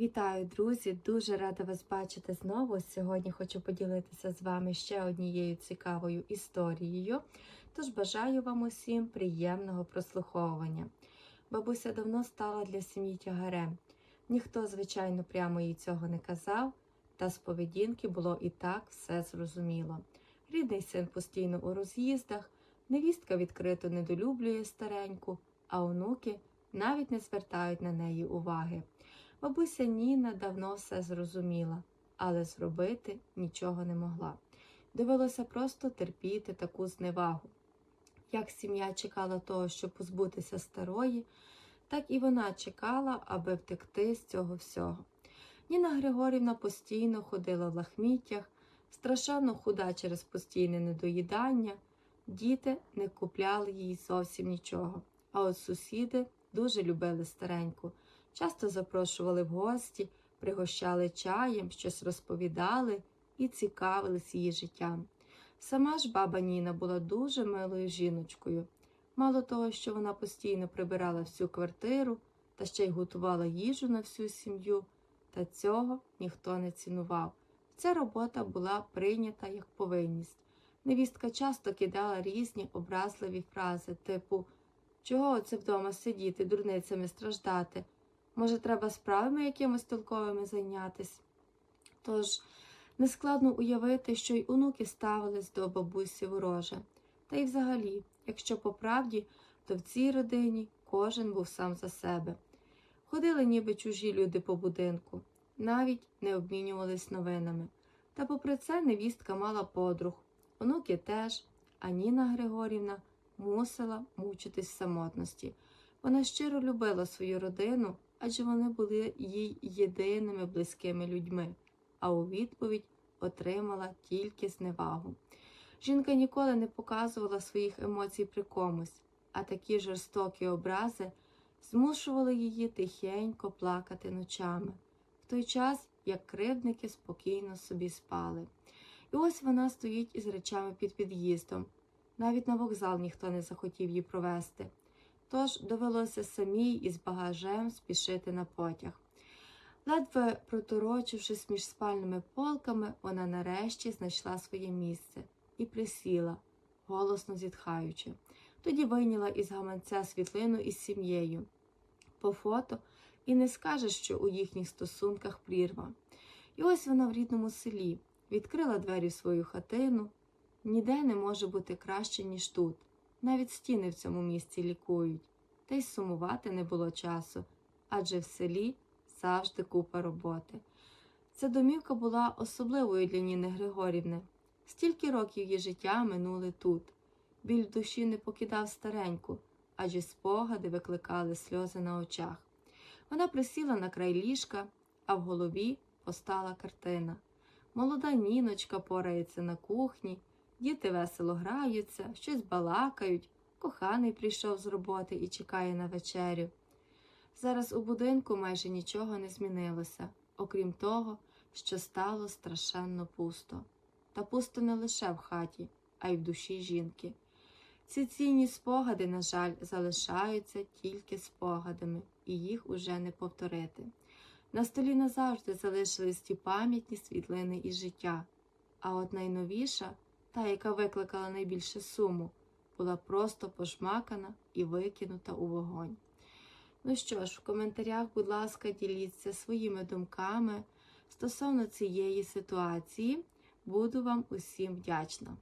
Вітаю, друзі! Дуже рада вас бачити знову. Сьогодні хочу поділитися з вами ще однією цікавою історією. Тож бажаю вам усім приємного прослуховування. Бабуся давно стала для сім'ї тягарем. Ніхто, звичайно, прямо їй цього не казав, та з поведінки було і так все зрозуміло. Рідний син постійно у роз'їздах, невістка відкрито недолюблює стареньку, а онуки навіть не звертають на неї уваги. Бабуся Ніна давно все зрозуміла, але зробити нічого не могла. Довелося просто терпіти таку зневагу. Як сім'я чекала того, щоб позбутися старої, так і вона чекала, аби втекти з цього всього. Ніна Григорівна постійно ходила в лахміттях, страшенно худа через постійне недоїдання. Діти не купляли їй зовсім нічого, а от сусіди дуже любили стареньку. Часто запрошували в гості, пригощали чаєм, щось розповідали і цікавились її життям. Сама ж баба Ніна була дуже милою жіночкою. Мало того, що вона постійно прибирала всю квартиру та ще й готувала їжу на всю сім'ю, та цього ніхто не цінував. Ця робота була прийнята як повинність. Невістка часто кидала різні образливі фрази, типу Чого оце вдома сидіти, дурницями страждати? Може, треба справами якимось толковими зайнятись? Тож нескладно уявити, що й онуки ставились до бабусі вороже. Та й взагалі, якщо по правді, то в цій родині кожен був сам за себе. Ходили ніби чужі люди по будинку, навіть не обмінювались новинами. Та попри це невістка мала подруг, онуки теж, а Ніна Григорівна мусила мучитись в самотності. Вона щиро любила свою родину, адже вони були їй єдиними близькими людьми, а у відповідь отримала тільки зневагу. Жінка ніколи не показувала своїх емоцій при комусь, а такі жорстокі образи змушували її тихенько плакати ночами, в той час, як кривдники спокійно собі спали. І ось вона стоїть із речами під під'їздом. Навіть на вокзал ніхто не захотів її провести, тож довелося самій із багажем спішити на потяг. Ледве проторочившись між спальними полками, вона нарешті знайшла своє місце і присіла, голосно зітхаючи. Тоді вийняла із гаманця світлину із сім'єю. По фото і не скажеш, що у їхніх стосунках прірва. І ось вона в рідному селі відкрила двері в свою хатину. Ніде не може бути краще, ніж тут. Навіть стіни в цьому місці лікують, та й сумувати не було часу, адже в селі завжди купа роботи. Ця домівка була особливою для Ніни Григорівни. Стільки років її життя минули тут. Біль душі не покидав стареньку, адже спогади викликали сльози на очах. Вона присіла на край ліжка, а в голові постала картина. Молода ніночка порається на кухні. Діти весело граються, щось балакають, коханий прийшов з роботи і чекає на вечерю. Зараз у будинку майже нічого не змінилося, окрім того, що стало страшенно пусто. Та пусто не лише в хаті, а й в душі жінки. Ці цінні спогади, на жаль, залишаються тільки спогадами, і їх уже не повторити. На столі назавжди залишились ті пам'ятні світлини із життя, а от найновіша та, яка викликала найбільше суму, була просто пошмакана і викинута у вогонь. Ну що ж, в коментарях, будь ласка, діліться своїми думками стосовно цієї ситуації. Буду вам усім вдячна.